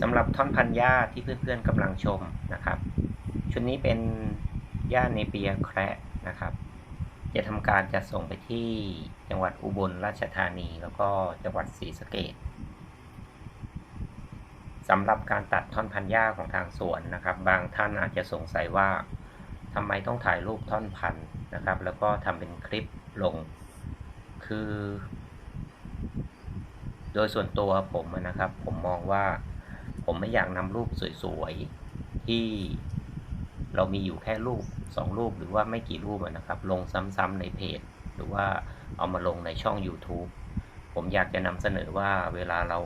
สำหรับท่อนพันหญ้าที่เพื่อนๆกำลังชมนะครับ ชุดนี้เป็นหญ้าเนเปียแคระนะครับ จะทำการจัดส่งไปที่จังหวัดอุบลราชธานี แล้วก็จังหวัดศรีสะเกษสำหรับการตัดท่อนพันหญ้าของทางสวนนะครับ บางท่านอาจจะสงสัยว่าทำไมต้องถ่ายรูปท่อนพันนะครับ แล้วก็ทำเป็นคลิปลง คือ โดยส่วนตัวผมนะครับ ผมมองว่า ผมไม่อยากนำรูปสวยๆ ที่เรามีอยู่แค่รูปสองรูปหรือว่าไม่กี่รูปนะครับ ลงซ้ำๆในเพจ หรือว่าเอามาลงในช่อง YouTube ผมอยากจะนำเสนอว่าเวลาเรา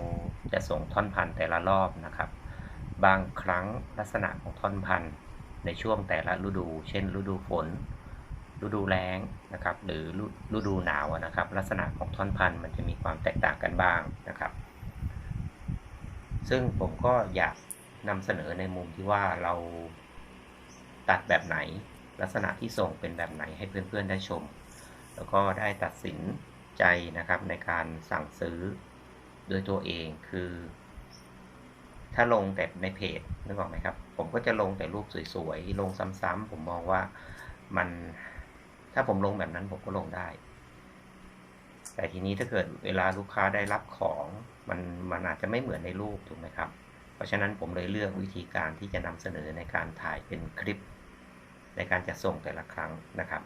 จะส่งท่อนพันธุ์แต่ละรอบนะครับ บางครั้งลักษณะของท่อนพันธุ์ในช่วงแต่ละฤดู เช่น ฤดูฝน ฤดูแล้งนะครับ หรือฤดูหนาวนะครับ ลักษณะของท่อนพันธุ์มันจะมีความแตกต่างกันบ้างนะ ซึ่งผมก็อยากนำเสนอในมุมที่ว่าเราตัดแบบไหน ลักษณะที่ส่งเป็นแบบไหนให้เพื่อนๆได้ชม แล้วก็ได้ตัดสินใจนะครับในการสั่งซื้อด้วยตัวเองคือ ถ้าลงแต่ในเพจนึกออกไหมครับ ผมก็จะลงแต่รูปสวยๆ ลงซ้ำๆผมมองว่ามันถ้าผมลงแบบนั้นผมก็ลงได้ แต่ทีนี้ถ้าเกิดเวลาลูกค้าได้รับของ มันมันอาจจะไม่เหมือนในรูปถูกไหมครับ เพราะฉะนั้นผมเลยเลือกวิธีการที่จะนำเสนอในการถ่ายเป็นคลิป ในการจะส่งแต่ละครั้งนะครับ